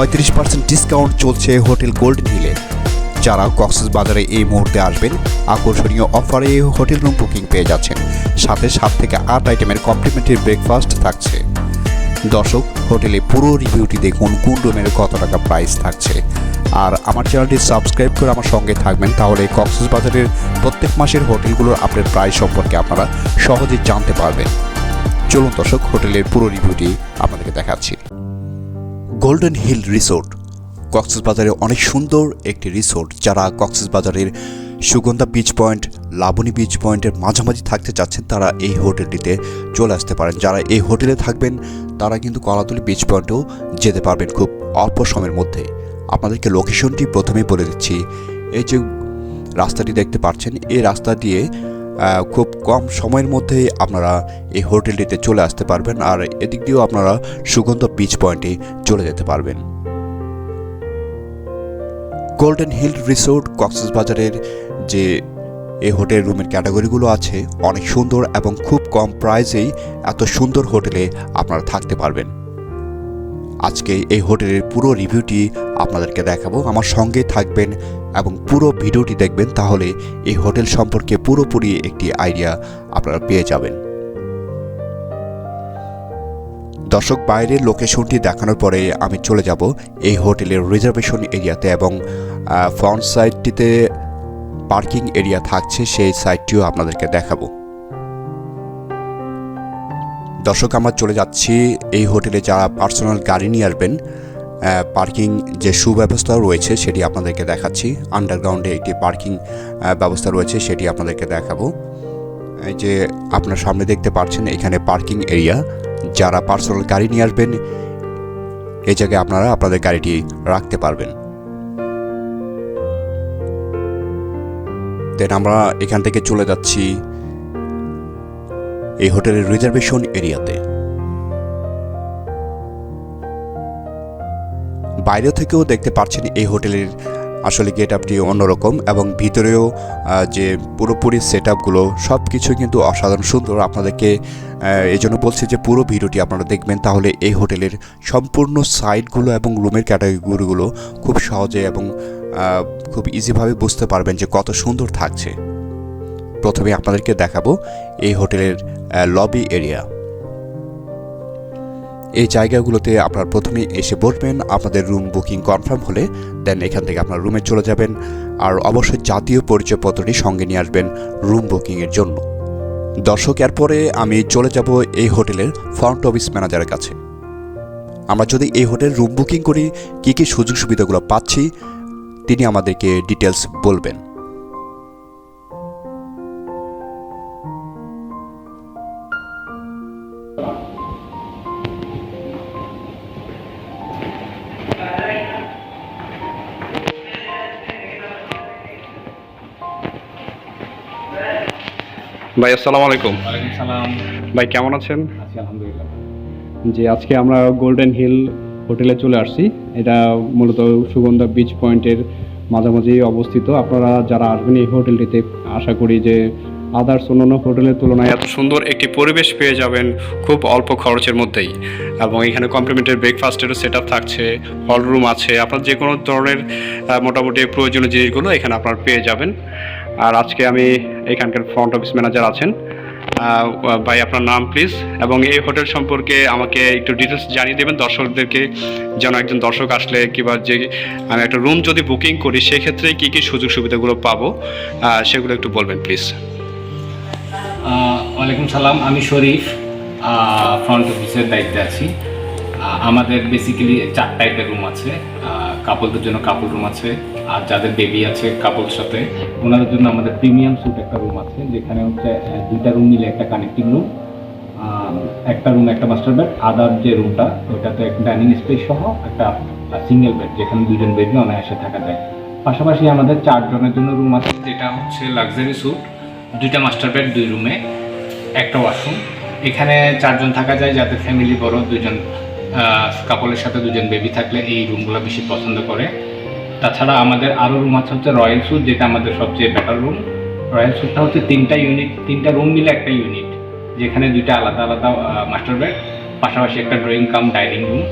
পঁয়ত্রিশ percent discount চলছে hotel golden হিলে যারা কক্সেস বাজারে এই মুহূর্তে আসবেন, আকর্ষণীয় অফারে হোটেল রুম বুকিং পেয়ে যাচ্ছেন। সাথে সাত থেকে আট আইটেমের কমপ্লিমেন্টারি ব্রেকফাস্ট থাকছে। দর্শক, হোটেলে পুরো রিভিউটি দেখুন, কোন রুমের কত টাকা প্রাইস থাকছে। আর আমার চ্যানেলটি সাবস্ক্রাইব করে আমার সঙ্গে থাকবেন, তাহলে কক্সেস বাজারের প্রত্যেক মাসের হোটেলগুলোর আপডেট প্রাইস সম্পর্কে আপনারা সহজেই জানতে পারবেন। চলুন দর্শক, হোটেলের পুরো রিভিউটি আপনাদেরকে দেখাচ্ছি। গোল্ডেন হিল রিসোর্ট কক্সবাজারে অনেক সুন্দর একটি রিসোর্ট যারা কক্সবাজারের Sugandha beach point Laboni beach পয়েন্টের মাঝামাঝি থাকতে চাচ্ছেন, তারা এই হোটেলটিতে চলে আসতে পারেন। যারা এই হোটেলে থাকবেন, তারা কিন্তু কলাতলি বিচ পয়েন্টেও যেতে পারবেন খুব অল্প সময়ের মধ্যে। আপনাদেরকে লোকেশনটি প্রথমেই বলে দিচ্ছি। এই যে রাস্তাটি দেখতে পাচ্ছেন, এই রাস্তা দিয়ে খুব কম সময়ের মধ্যেই আপনারা এই হোটেলটিতে চলে আসতে পারবেন আর এদিক দিয়েও আপনারা সুগন্ধ বিচ পয়েন্টে চলে যেতে পারবেন। গোল্ডেন হিল রিসোর্ট কক্সবাজারের যে এই হোটেল রুমের ক্যাটাগরিগুলো আছে, অনেক সুন্দর এবং খুব কম প্রাইসেই এত সুন্দর হোটেলে আপনারা থাকতে পারবেন। আজকে এই হোটেলের পুরো রিভিউটি আপনাদেরকে দেখাবো। আমার সঙ্গে থাকবেন এবং পুরো ভিডিওটি দেখবেন, তাহলে এই হোটেল সম্পর্কে পুরোপুরি একটি আইডিয়া আপনারা পেয়ে যাবেন। দর্শক, বাইরের লোকেশনটি দেখানোর পরে আমি চলে যাব এই হোটেলের রিজার্ভেশন এরিয়াতে এবং ফ্রন্ট সাইডটিতে পার্কিং এরিয়া থাকছে, সেই সাইডটিও আপনাদেরকে দেখাবো। দর্শক, আমরা চলে যাচ্ছি এই হোটেলে যারা পার্সোনাল গাড়ি নিয়ে আসবেন পার্কিং যে সুব্যবস্থা রয়েছে সেটি আপনাদেরকে দেখাচ্ছি। আন্ডারগ্রাউন্ডে একটি পার্কিং ব্যবস্থা রয়েছে, সেটি আপনাদেরকে দেখাবো। এই যে আপনার সামনে দেখতে পাচ্ছেন, এখানে পার্কিং এরিয়া। যারা পার্সোনাল গাড়ি নিয়ে আসবেন এই জায়গায় আপনারা আপনাদের গাড়িটি রাখতে পারবেন। দেন আমরা এখান থেকে চলে যাচ্ছি এই হোটেলের রিজার্ভেশন এরিয়াতে। বাইরে থেকেও দেখতে পাচ্ছেন এই হোটেলের আসলে গেট আপটি অন্যরকম এবং ভিতরেও যে পুরোপুরি সেট আপগুলো সব কিছু কিন্তু অসাধারণ সুন্দর। আপনাদেরকে এই জন্য বলছি যে পুরো ভিডিওটি আপনারা দেখবেন, তাহলে এই হোটেলের সম্পূর্ণ সাইটগুলো এবং রুমের ক্যাটাগরিগুলো খুব সহজে এবং খুব ইজিভাবে বুঝতে পারবেন যে কত সুন্দর থাকছে। প্রথমে আপনাদেরকে দেখাবো এই হোটেলের লবি এরিয়া এই জায়গাগুলোতে আপনার প্রথমে এসে বসবেন, আপনাদের রুম বুকিং কনফার্ম হলে দেন এখান থেকে আপনার রুমে চলে যাবেন, আর অবশ্যই জাতীয় পরিচয়পত্রটি সঙ্গে নিয়ে আসবেন রুম বুকিংয়ের জন্য। দর্শক, এরপরে আমি চলে যাব এই হোটেলের ফ্রন্ট অফিস ম্যানেজারের কাছে। আমরা যদি এই হোটেল রুম বুকিং করি, কী কী সুযোগ সুবিধাগুলো পাচ্ছি, তিনি আমাদেরকে ডিটেলস বলবেন। ভাই আসসালামু আলাইকুম। সালাম। ভাই কেমন আছেন? জি আজকে আমরা গোল্ডেন হিল হোটেলে চলে আসছি। এটা মূলত সুগন্ধা বিচ পয়েন্টের মাঝামাঝি অবস্থিত। আপনারা যারা আসবেন এই হোটেলটিতে আশা করি যে আদার্স অন্যান্য হোটেলের তুলনায় এত সুন্দর একটি পরিবেশ পেয়ে যাবেন খুব অল্প খরচের মধ্যেই। এবং এখানে কমপ্লিমেন্টারি ব্রেকফাস্টেরও সেট আপ থাকছে হল রুম আছে। আপনার যে কোনো ধরনের মোটামুটি প্রয়োজনীয় জিনিসগুলো এখানে আপনার পেয়ে যাবেন। আর আজকে আমি এখানকার ফ্রন্ট অফিস ম্যানেজার আছেন। ভাই, আপনার নাম প্লিজ এবং এই হোটেল সম্পর্কে আমাকে একটু ডিটেলস জানিয়ে দেবেন। দর্শকদেরকে যেন একজন দর্শক আসলে কিংবা যে আমি একটা রুম যদি বুকিং করি, সেক্ষেত্রে কী কী সুযোগ সুবিধাগুলো পাবো? সেগুলো একটু বলবেন প্লিজ ওয়ালাইকুম সালাম। আমি শরীফ ফ্রন্ট অফিসের দায়িত্বে আছি। আমাদের বেসিক্যালি চার টাইপের রুম আছে। কাপলদের জন্য কাপল রুম আছে, আর যাদের বেবি আছে কাপল সাথে। ওনাদের জন্য আমাদের প্রিমিয়াম স্যুট একটা রুম আছে, যেখানে হচ্ছে দুইটা রুম মিলে একটা কানেক্টিং রুম একটা রুম একটা মাস্টার বেড আদার যে রুমটা ওইটাতে একটা ডাইনিং স্পেস সহ একটা সিঙ্গেল বেড যেখানে দুজন বেডে অনায়াসে থাকা যায়। পাশাপাশি আমাদের চারজনের জন্য রুম আছে, যেটা হচ্ছে লাক্সারি স্যুট দুইটা মাস্টার বেড দুই রুমে একটা ওয়াশরুম এখানে চারজন থাকা যায়, যাদের ফ্যামিলি বড় দুজন কাপলের সাথে দুজন বেবি থাকলে এই রুমগুলো বেশি পছন্দ করে। তাছাড়া আমাদের আরও রুম আছে হচ্ছে রয়্যাল স্যুট যেটা আমাদের সবচেয়ে বেটার রুম রয়্যাল স্যুটটা হচ্ছে তিনটা ইউনিট তিনটা রুম মিলে একটা ইউনিট যেখানে দুইটা আলাদা আলাদা মাস্টার বেড পাশাপাশি একটা ড্রয়িং কাম ডাইনিং রুম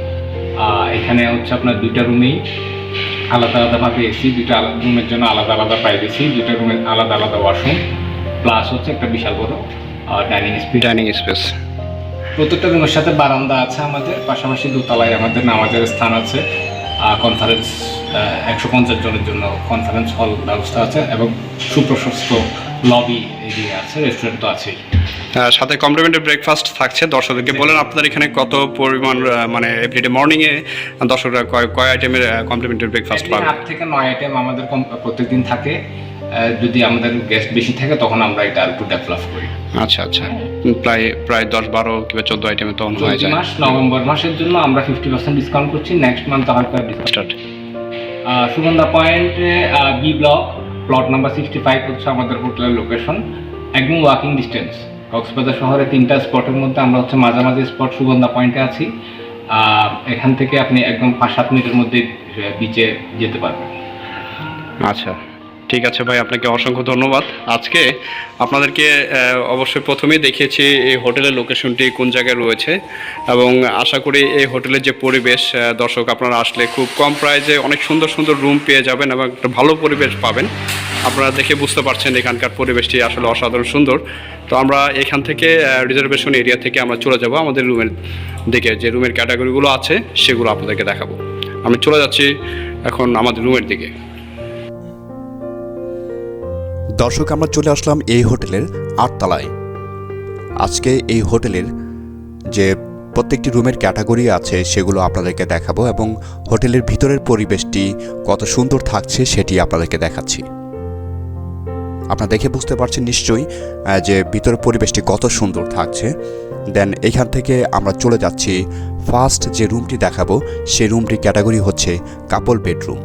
এখানে হচ্ছে আপনার দুইটা রুমেই আলাদা আলাদাভাবে এসি দুইটা রুমের জন্য আলাদা আলাদা প্রাইভেসি দুইটা রুমের আলাদা আলাদা ওয়াশরুম প্লাস হচ্ছে একটা বিশাল বড় ডাইনিং স্পেস ডাইনিং স্পেস প্রত্যেকটা রুমের সাথে বারান্দা আছে আমাদের পাশাপাশি দোতলায় আমাদের নামাজের স্থান আছে কনফারেন্স একশো পঞ্চাশ জনের জন্য কনফারেন্স হল ব্যবস্থা আছে এবং সুপ্রশস্ত লবি এরিয়া আছে রেস্টুরেন্ট তো আছেই। সাথে কমপ্লিমেন্টারি ব্রেকফাস্ট থাকছে দর্শকদেরকে বলেন আপনাদের এখানে কত পরিমাণ মানে এভরিডে মর্নিংয়ে দর্শকরা কয় কয় আইটেমের কমপ্লিমেন্টারি ব্রেকফাস্ট পাবে? আট থেকে নয় আইটেম আমাদের প্রত্যেকদিন থাকে। যদি আমাদের গেস্ট বেশি থাকে তখন আমরা এটা আর একটু ডেভেলপ করি। আচ্ছা আচ্ছা। প্রায় প্রায় দশ বারো কিংবা চোদ্দ আইটেমে তখন হয়ে যায়। মাস নভেম্বর মাসের জন্য আমরা ফিফটি পার্সেন্ট ডিসকাউন্ট করছি। নেক্সট মান্থ হালকা ডিসকাউন্ট সুগন্ধা পয়েন্টে B block plot number sixty five হচ্ছে আমাদের হোটেলের লোকেশন একদম ওয়াকিং ডিস্টেন্স কক্সবাজার শহরে তিনটা স্পটের মধ্যে আমরা হচ্ছে মাঝামাঝি স্পট সুগন্ধা পয়েন্টে আছি। এখান থেকে আপনি একদম পাঁচ সাত মিনিটের মধ্যে বিচে যেতে পারবেন। আচ্ছা। ঠিক আছে ভাই, আপনাকে অসংখ্য ধন্যবাদ। আজকে আপনাদেরকে অবশ্যই প্রথমেই দেখিয়েছি এই হোটেলের লোকেশনটি কোন জায়গায় রয়েছে এবং আশা করি এই হোটেলের যে পরিবেশ দর্শক আপনারা আসলে খুব কম প্রাইজে অনেক সুন্দর সুন্দর রুম পেয়ে যাবেন এবং একটা ভালো পরিবেশ পাবেন। আপনারা দেখে বুঝতে পারছেন এখানকার পরিবেশটি আসলে অসাধারণ সুন্দর। তো আমরা এখান থেকে রিজার্ভেশন এরিয়া থেকে আমরা চলে যাব আমাদের রুমের দিকে। যে রুমের ক্যাটাগরিগুলো আছে, সেগুলো আপনাদেরকে দেখাবো। আমি চলে যাচ্ছি এখন আমাদের রুমের দিকে। দর্শক, আমরা চলে আসলাম এই হোটেলের আটতলায়। আজকে এই হোটেলের যে প্রত্যেকটি রুমের ক্যাটাগরি আছে, সেগুলো আপনাদেরকে দেখাবো এবং হোটেলের ভিতরের পরিবেশটি কত সুন্দর থাকছে, সেটি আপনাদেরকে দেখাচ্ছি। আপনারা দেখে বুঝতে পারছেন নিশ্চয়ই যে ভিতরের পরিবেশটি কত সুন্দর থাকছে। দেন এখান থেকে আমরা চলে যাচ্ছি, ফার্স্ট যে রুমটি দেখাবো, সেই রুমটির ক্যাটাগরি হচ্ছে কাপল বেডরুম।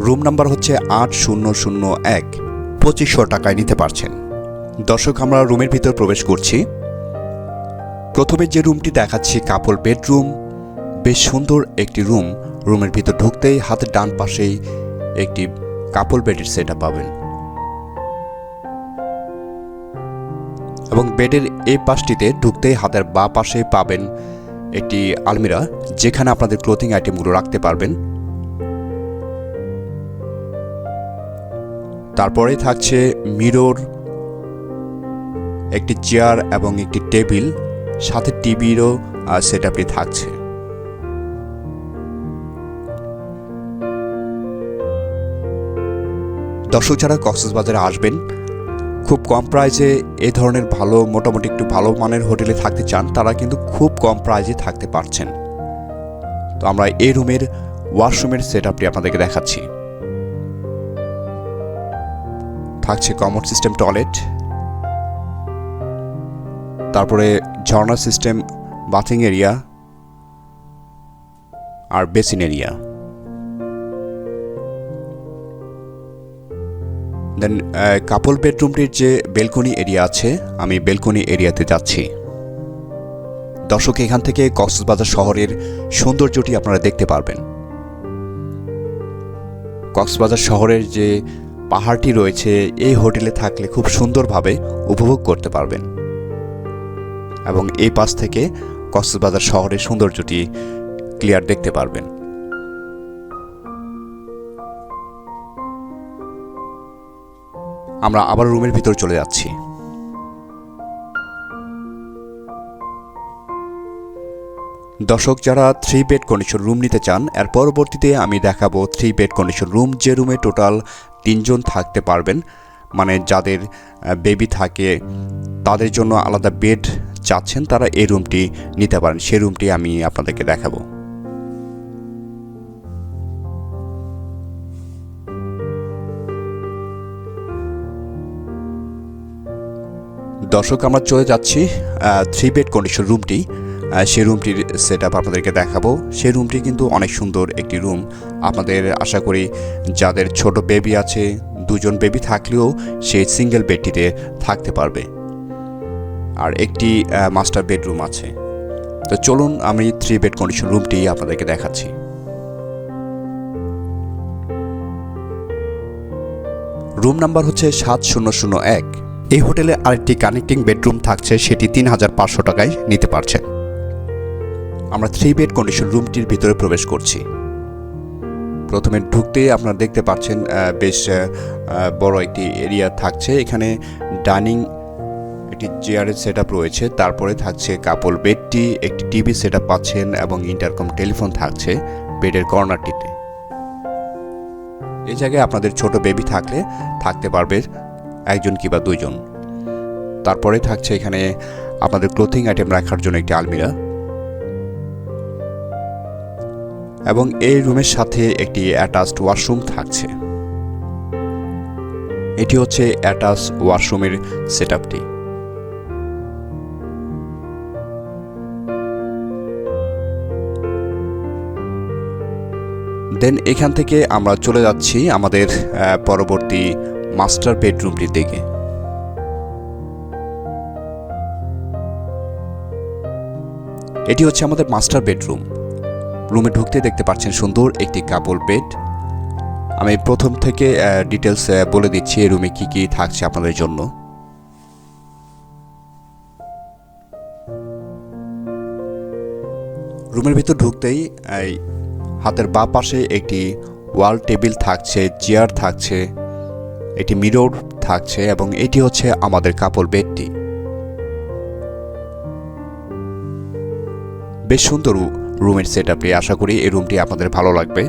রুম নাম্বার হচ্ছে আট শূন্য শূন্য এক। পঁচিশশো টাকায় নিতে পারছেন। দর্শক, আমরা রুমের ভিতর প্রবেশ করছি। প্রথমে যে রুমটি দেখাচ্ছি কাপল বেডরুম বেশ সুন্দর একটি রুম। রুমের ভিতর ঢুকতেই হাতের ডান পাশেই একটি কাপল বেডের সেট পাবেন। এবং বেডের এই পাশটিতে ঢুকতেই হাতের বা পাশে পাবেন একটি আলমিরা, যেখানে আপনাদের ক্লোথিং আইটেমগুলো রাখতে পারবেন। তারপরে থাকছে মিরর, একটি চেয়ার এবং একটি টেবিল, সাথে টিভিরও সেট আপটি থাকছে। দর্শক যারা কক্সবাজারে আসবেন, খুব কম প্রাইজে এ ধরনের ভালো, মোটামুটি একটু ভালো মানের হোটেলে থাকতে চান, তারা কিন্তু খুব কম প্রাইজে থাকতে পারছেন। তো আমরা এই রুমের ওয়াশরুমের সেট আপটি আপনাদেরকে দেখাচ্ছি। থাকছে কমন সিস্টেম টয়লেট তারপরে ঝর্ণা সিস্টেম বাথিং এরিয়া আর বেসিন এরিয়া দেন কাপল বেডরুমটির যে বেলকনি এরিয়া আছে, আমি বেলকনি এরিয়াতে যাচ্ছি। দর্শক, এখান থেকে কক্সবাজার শহরের সৌন্দর্যটি আপনারা দেখতে পারবেন। কক্সবাজার শহরের যে পাহাড়টি রয়েছে, এই হোটেলে থাকলে খুব সুন্দরভাবে উপভোগ করতে পারবেন। এবং এই পাশ থেকে কক্সবাজার শহরের সৌন্দর্যটি ক্লিয়ার দেখতে পারবেন। আমরা আবার রুমের ভিতর চলে যাচ্ছি। দর্শক, যারা থ্রি বেড কন্ডিশন রুম নিতে চান, এর পরবর্তীতে আমি দেখাবো থ্রি বেড কন্ডিশন রুম যে রুমে টোটাল তিনজন থাকতে পারবেন। মানে যাদের বেবি থাকে, তাদের জন্য আলাদা বেড চাচ্ছেন, তারা এই রুমটি নিতে পারেন। সেই রুমটি আমি আপনাদেরকে দেখাবো। দর্শক, আমরা চলে যাচ্ছি থ্রি বেড কন্ডিশন রুমটি সেই রুমটির সেট আপ আপনাদেরকে দেখাবো। সেই রুমটি কিন্তু অনেক সুন্দর একটি রুম আপনাদের আশা করি যাদের ছোট বেবি আছে, দুজন বেবি থাকলেও সেই সিঙ্গেল বেডটিতে থাকতে পারবে। আর একটি মাস্টার বেডরুম আছে। তো চলুন আমি থ্রি বেড কন্ডিশন রুমটি আপনাদেরকে দেখাচ্ছি। রুম নাম্বার হচ্ছে সাত শূন্য শূন্য এক। এই হোটেলে আরেকটি কানেক্টিং বেডরুম থাকছে, সেটি তিন হাজার পাঁচশো টাকায় নিতে পারছেন। আমরা থ্রি বেড কন্ডিশন রুমটির ভিতরে প্রবেশ করছি। প্রথমে ঢুকতেই আপনারা দেখতে পাচ্ছেন বেশ বড় একটি এরিয়া থাকছে। এখানে ডাইনিং একটি চেয়ারের সেট রয়েছে। তারপরে থাকছে কাপল বেডটি একটি টিভি সেট পাচ্ছেন এবং ইন্টারকম টেলিফোন থাকছে বেডের কর্নারটিতে এই জায়গায় আপনাদের ছোট বেবি থাকলে থাকতে পারবে একজন কিংবা দুইজন। তারপরে থাকছে এখানে আপনাদের ক্লোথিং আইটেম রাখার জন্য একটি আলমিরা। এবং এই রুমের সাথে একটি অ্যাটাচড ওয়াশরুম থাকছে। এটি হচ্ছে অ্যাটাচ ওয়াশরুমের সেটআপটি। দেন এখান থেকে আমরা চলে যাচ্ছি আমাদের পরবর্তী মাস্টার বেডরুমটির দিকে। এটি হচ্ছে আমাদের মাস্টার বেডরুম। রুমে ঢুকতে দেখতে পাচ্ছেন সুন্দর একটি কাপল বেড আমি প্রথম থেকে ডিটেলস বলে দিচ্ছি রুমে কি কি থাকছে আপনাদের জন্য। রুমের ভিতর ঢুকতেই, এই হাতের বাঁ পাশে একটি ওয়াল টেবিল থাকছে চেয়ার থাকছে, একটি মিরর থাকছে এবং এটি হচ্ছে আমাদের কাপড় বেডটি বেশ সুন্দর রুমের সেট আপনি আশা করি এই রুমটি আপনাদের ভালো লাগবে।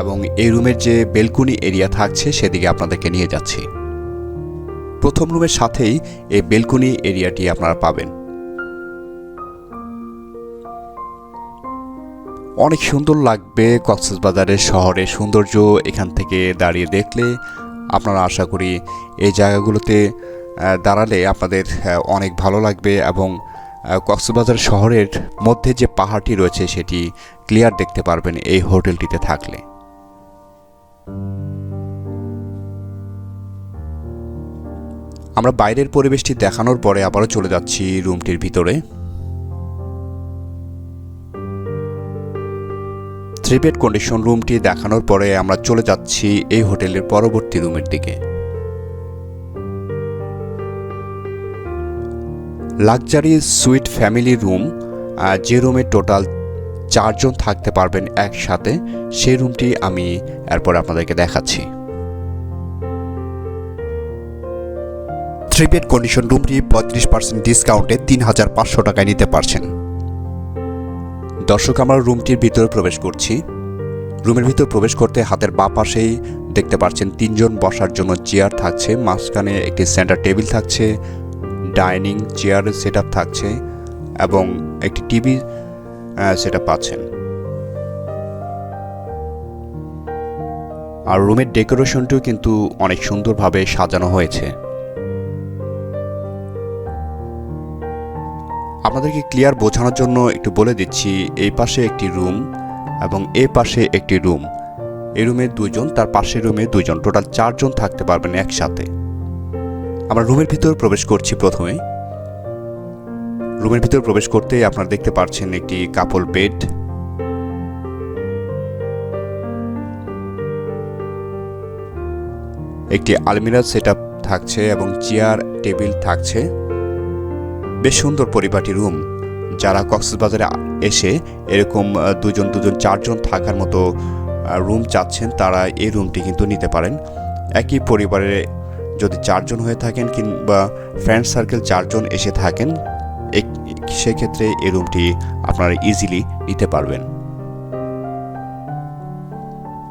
এবং এই রুমের যে বেলকুনি এরিয়া থাকছে সেদিকে আপনাদেরকে নিয়ে যাচ্ছি। প্রথম রুমের সাথেই এই বেলকুনি এরিয়াটি আপনারা পাবেন। অনেক সুন্দর লাগবে কক্সবাজারের শহরের সৌন্দর্য এখান থেকে দাঁড়িয়ে দেখলে। আপনারা আশা করি এই জায়গাগুলোতে দাঁড়ালে আপনাদের অনেক ভালো লাগবে এবং কক্সবাজার শহরের মধ্যে যে পাহাড়টি রয়েছে সেটি ক্লিয়ার দেখতে পারবেন এই হোটেলটিতে থাকলে। আমরা বাইরের পরিবেশটি দেখানোর পরে আবারও চলে যাচ্ছি রুমটির ভিতরে। থ্রি বেড কন্ডিশন রুমটি দেখানোর পরে আমরা চলে যাচ্ছি এই হোটেলের পরবর্তী রুমের দিকে। লাক্সারি সুইট ফ্যামিলি রুম যে রুমে টোটাল চারজন থাকতে পারবেন একসাথে, সেই রুমটি আমি এরপর আপনাদেরকে দেখাচ্ছি। থ্রি বেড কন্ডিশন রুমটি পঁয়ত্রিশ পার্সেন্ট ডিসকাউন্টে তিন হাজার পাঁচশো টাকায় নিতে পারছেন। দর্শক, আমরা রুমটির ভিতরে প্রবেশ করছি। রুমের ভিতর প্রবেশ করতে হাতের বাঁ পাশেই দেখতে পাচ্ছেন তিনজন বসার জন্য চেয়ার থাকছে, মাঝখানে একটি সেন্টার টেবিল থাকছে ডাইনিং চেয়ার সেট আপ থাকছে এবং একটি টিভি সেট পাচ্ছেন। আর রুমের ডেকোরেশনটিও কিন্তু অনেক সুন্দরভাবে সাজানো হয়েছে। আপনাদেরকে ক্লিয়ার বোঝানোর জন্য একটু বলে দিচ্ছি, এই পাশে একটি রুম এবং এ পাশে একটি রুম। এই রুমে দুজন তার পাশের রুমে দুজন টোটাল চারজন থাকতে পারবেন একসাথে। আমরা রুমের ভিতর প্রবেশ করছি প্রথমে। রুমের ভিতর প্রবেশ করতে আপনারা দেখতে পাচ্ছেন একটি কাপল বেড একটি আলমিরা সেট থাকছে এবং চেয়ার, টেবিল থাকছে। বেশ সুন্দর পরিপাটি রুম। যারা কক্সবাজারে এসে এরকম দুজন দুজন, চারজন থাকার মতো রুম চাচ্ছেন, তারা এই রুমটি কিন্তু নিতে পারেন। একই পরিবারে যদি চারজন হয়ে থাকেন কিংবা ফ্রেন্ড সার্কেল চারজন এসে থাকেন সেক্ষেত্রে এই রুমটি আপনারা ইজিলি নিতে পারবেন।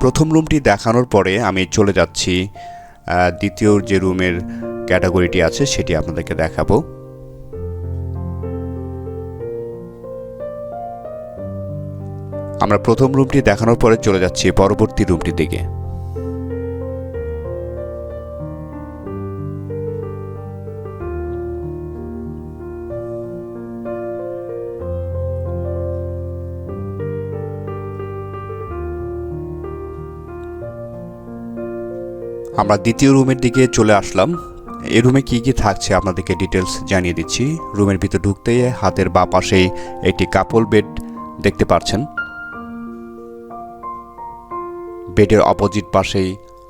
প্রথম রুমটি দেখানোর পরে আমি চলে যাচ্ছি দ্বিতীয় যে রুমের ক্যাটাগরিটি আছে সেটি আপনাদেরকে দেখাবো। আমরা প্রথম রুমটি দেখানোর পরে চলে যাচ্ছি পরবর্তী রুমটির দিকে। আমরা দ্বিতীয় রুমের দিকে চলে আসলাম। এই রুমে কি কি থাকছে আপনাদেরকে ডিটেলস জানিয়ে দিচ্ছি। রুমের ভিতর ঢুকতেই হাতের বাঁ পাশেই একটি কাপল বেড দেখতে পাচ্ছেন বেডের অপোজিট পাশেই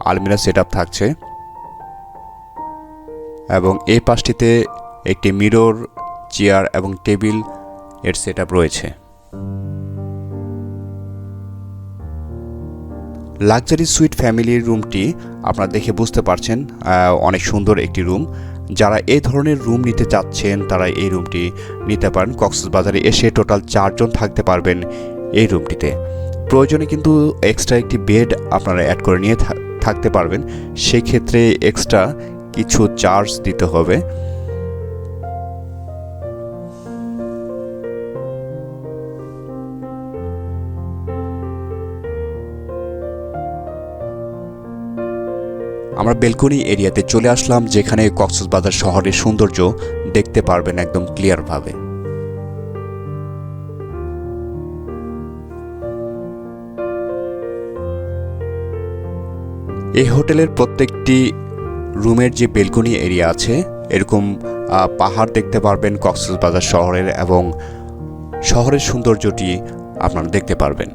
আলমিরা সেট থাকছে। এবং এই পাশটিতে একটি মিরর চেয়ার এবং টেবিলের সেট রয়েছে। লাক্সারি সুইট ফ্যামিলির রুমটি আপনারা দেখে বুঝতে পারছেন অনেক সুন্দর একটি রুম যারা এই ধরনের রুম নিতে চাচ্ছেন, তারা এই রুমটি নিতে পারেন। কক্সবাজারে এসে টোটাল চারজন থাকতে পারবেন এই রুমটিতে প্রয়োজনে কিন্তু এক্সট্রা একটি বেড আপনারা অ্যাড করে নিয়ে থাকতে পারবেন। সেই ক্ষেত্রে এক্সট্রা কিছু চার্জ দিতে হবে। আমরা বেলকনি এরিয়াতে চলে আসলাম, যেখানে কক্সবাজার শহরের সৌন্দর্য দেখতে পারবেন একদম ক্লিয়ারভাবে এই হোটেলের প্রত্যেকটি রুমের যে বেলকনি এরিয়া আছে, এরকম পাহাড় দেখতে পারবেন কক্সবাজার শহরের এবং শহরের সৌন্দর্যটি আপনারা দেখতে পারবেন।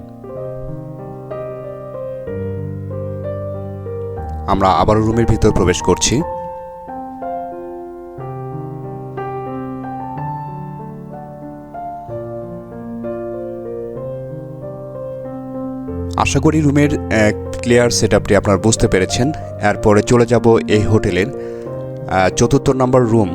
আমরা আবার রুমের ভিতর প্রবেশ করছি। আশা করি রুমের ক্লিয়ার সেট আপটি আপনারা বুঝতে পেরেছেন। এরপরে চলে যাব এই হোটেলের চতুর্থ নম্বর রুম।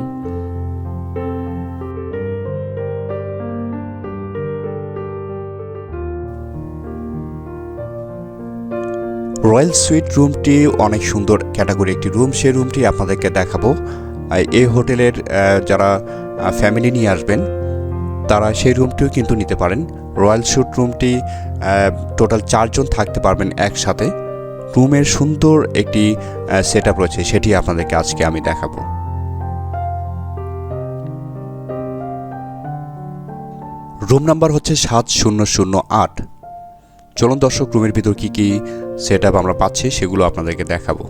রয়্যাল সুইট রুমটি অনেক সুন্দর ক্যাটাগরি একটি রুম সেই রুমটি আপনাদেরকে দেখাবো। এই হোটেলের যারা ফ্যামিলি নিয়ে আসবেন, তারা সেই রুমটিও কিন্তু নিতে পারেন। রয়্যাল সুইট রুমটি টোটাল চারজন থাকতে পারবেন একসাথে। রুমের সুন্দর একটি সেট রয়েছে, সেটি আপনাদেরকে আজকে আমি দেখাবো। রুম নাম্বার হচ্ছে সাত শূন্য শূন্য আট। চলুন দর্শক রুমের ভিতর কি কি সেট আমরা পাচ্ছি সেগুলো আপনাদেরকে দেখাবো।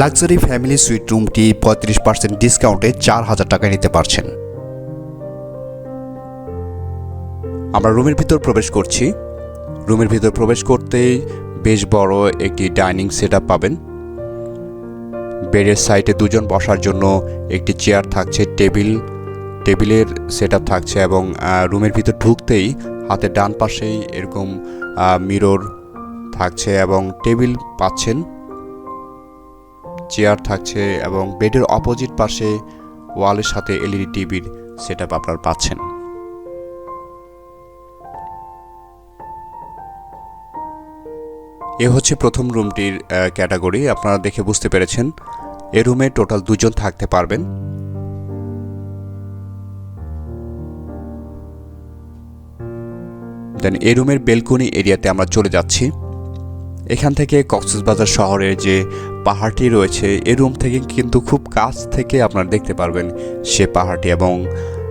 লাক্সারি ফ্যামিলি সুইট রুমটি পঁয়ত্রিশ পার্সেন্ট ডিসকাউন্টে চার হাজার টাকায় নিতে পারছেন। আমরা রুমের ভিতর প্রবেশ করছি। রুমের ভিতর প্রবেশ করতেই বেশ বড় একটি ডাইনিং সেট পাবেন। বেডের সাইডে দুজন বসার জন্য একটি চেয়ার থাকছে টেবিল টেবিলের সেট থাকছে এবং রুমের ভিতর ঢুকতেই হাতের ডান পাশেই এরকম মিরর থাকছে এবং টেবিল পাচ্ছেন। চেয়ার থাকছে এবং বেডের অপোজিট পাশে ওয়ালের সাথে এলইডি টিভির সেট আপ আপনারা পাচ্ছেন। এ হচ্ছে প্রথম রুমটির ক্যাটাগরি আপনারা দেখে বুঝতে পেরেছেন। এ রুমে টোটাল দুজন থাকতে পারবেন। দেন এ রুমের বেলকনি এরিয়াতে আমরা চলে যাচ্ছি। এখান থেকে কক্সবাজার শহরের যে পাহাড়টি রয়েছে এ রুম থেকে কিন্তু খুব কাছ থেকে আপনারা দেখতে পারবেন সে পাহাড়টি এবং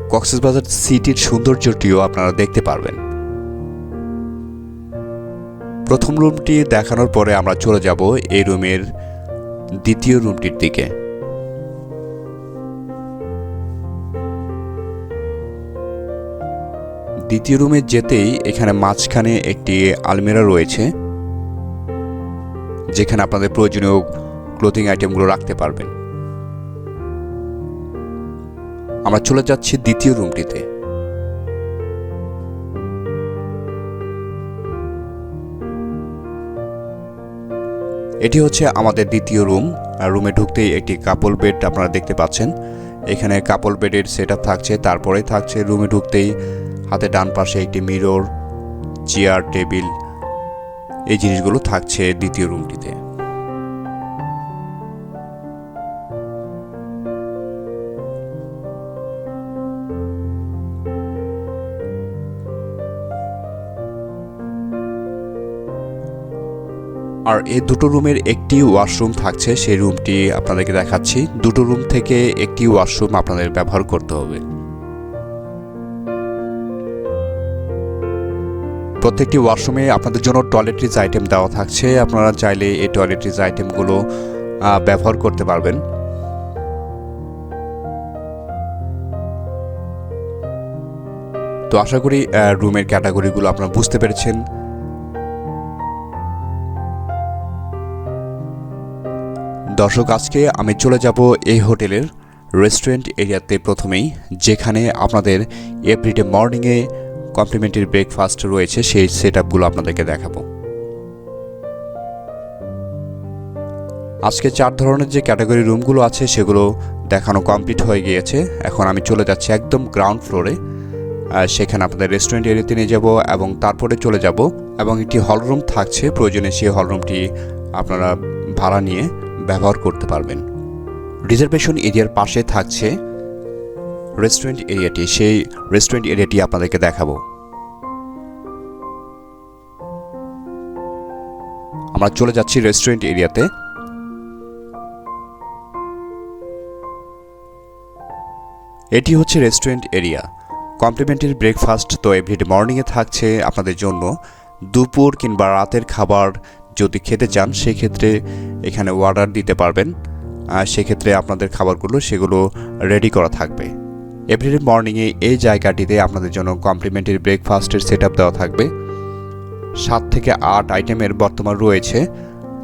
কক্সবাজার সিটির সৌন্দর্যটিও আপনারা দেখতে পারবেন। প্রথম রুমটি দেখানোর পরে আমরা চলে যাব এই রুমের দ্বিতীয় রুমটির দিকে। দ্বিতীয় রুমে যেতেই এখানে মাঝখানে একটি আলমিরা রয়েছে, যেখানে আপনাদের প্রয়োজনীয় ক্লোথিং আইটেমগুলো রাখতে পারবেন। আমরা চলে যাচ্ছি দ্বিতীয় রুমটিতে। এটি হচ্ছে আমাদের দ্বিতীয় রুম, আর রুমে ঢুকতেই একটি কাপল বেড আপনারা দেখতে পাচ্ছেন। এখানে কাপল বেডের সেট থাকছে, তারপরে থাকছে রুমে ঢুকতেই হাতে ডান পাশে একটি মিরর চেয়ার টেবিল এই জিনিসগুলো থাকছে দ্বিতীয় রুমটিতে। আর এই দুটো রুমের একটি ওয়াশরুম থাকছে, সেই রুমটি আপনাদেরকে দেখাচ্ছি। দুটো রুম থেকে একটি ওয়াশরুম আপনাদের ব্যবহার করতে হবে। প্রত্যেকটি ওয়াশরুমে আপনাদের জন্য টয়লেট্রিজ আইটেম দেওয়া থাকছে। আপনারা চাইলে এই টয়লেট্রিজ আইটেমগুলো ব্যবহার করতে পারবেন। তো আশা করি রুমের ক্যাটাগরিগুলো আপনারা বুঝতে পেরেছেন। দর্শক, আজকে আমি চলে যাব এই হোটেলের রেস্টুরেন্ট এরিয়াতে প্রথমেই, যেখানে আপনাদের এভরিডে মর্নিংয়ে কমপ্লিমেন্টারি ব্রেকফাস্ট রয়েছে, সেই সেট আপগুলো আপনাদেরকে দেখাবো। আজকে চার ধরনের যে ক্যাটাগরি রুমগুলো আছে, সেগুলো দেখানো কমপ্লিট হয়ে গিয়েছে। এখন আমি চলে যাচ্ছি একদম গ্রাউন্ড ফ্লোরে। সেখানে আপনাদের রেস্টুরেন্ট এরিয়াতে নিয়ে যাব এবং তারপরে চলে যাব এবং একটি হল রুম থাকছে, প্রয়োজনে সেই হল রুমটি আপনারা ভাড়া নিয়ে ব্যবহার করতে পারবেন। রিজার্ভেশন এরিয়ার পাশে থাকছে রেস্টুরেন্ট এরিয়াটি সেই রেস্টুরেন্ট এরিয়াটি আপনাদেরকে দেখাবো। আমরা চলে যাচ্ছি রেস্টুরেন্ট এরিয়াতে এটি হচ্ছে রেস্টুরেন্ট এরিয়া কমপ্লিমেন্টারি ব্রেকফাস্ট তো এভরিডে মর্নিংয়ে থাকছে আপনাদের জন্য। দুপুর কিংবা রাতের খাবার যদি খেতে চান, সেক্ষেত্রে এখানে অর্ডার দিতে পারবেন। সেক্ষেত্রে আপনাদের খাবারগুলো, সেগুলো রেডি করা থাকবে। এভরিডে মর্নিংয়ে এই জায়গাটিতে আপনাদের জন্য কমপ্লিমেন্টারি ব্রেকফাস্টের সেট দেওয়া থাকবে। সাত থেকে আট আইটেমের বর্তমান রয়েছে।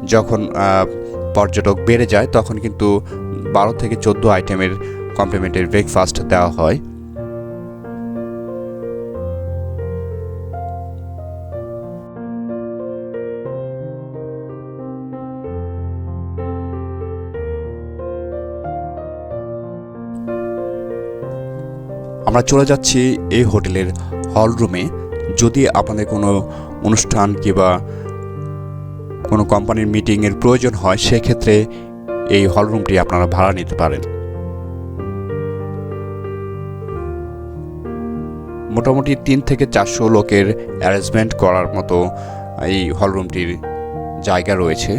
যখন পর্যটক বেড়ে যায়, তখন কিন্তু বারো থেকে চোদ্দ আইটেমের কমপ্লিমেন্টারি ব্রেকফাস্ট দেওয়া হয়। আমরা চলে যাচ্ছি এই হোটেলের হল রুমে। যদি আপনাদের কোনো অনুষ্ঠান কিংবা কোনো কোম্পানির মিটিংয়ের প্রয়োজন হয়, সেক্ষেত্রে এই হল রুমটি আপনারা ভাড়া নিতে পারেন। মোটামুটি তিন থেকে চারশো লোকের অ্যারেঞ্জমেন্ট করার মতো এই হল রুমটির জায়গা রয়েছে।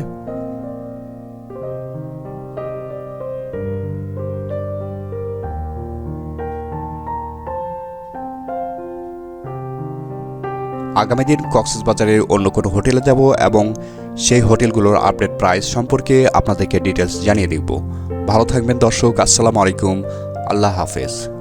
আগামী দিন কক্সবাজারের অন্য কোনো হোটেলে যাব এবং সেই হোটেলগুলোর আপডেট প্রাইস সম্পর্কে আপনাদেরকে ডিটেলস জানিয়ে দিব ভালো থাকবেন দর্শক, আসসালামু আলাইকুম। আল্লাহ হাফেজ।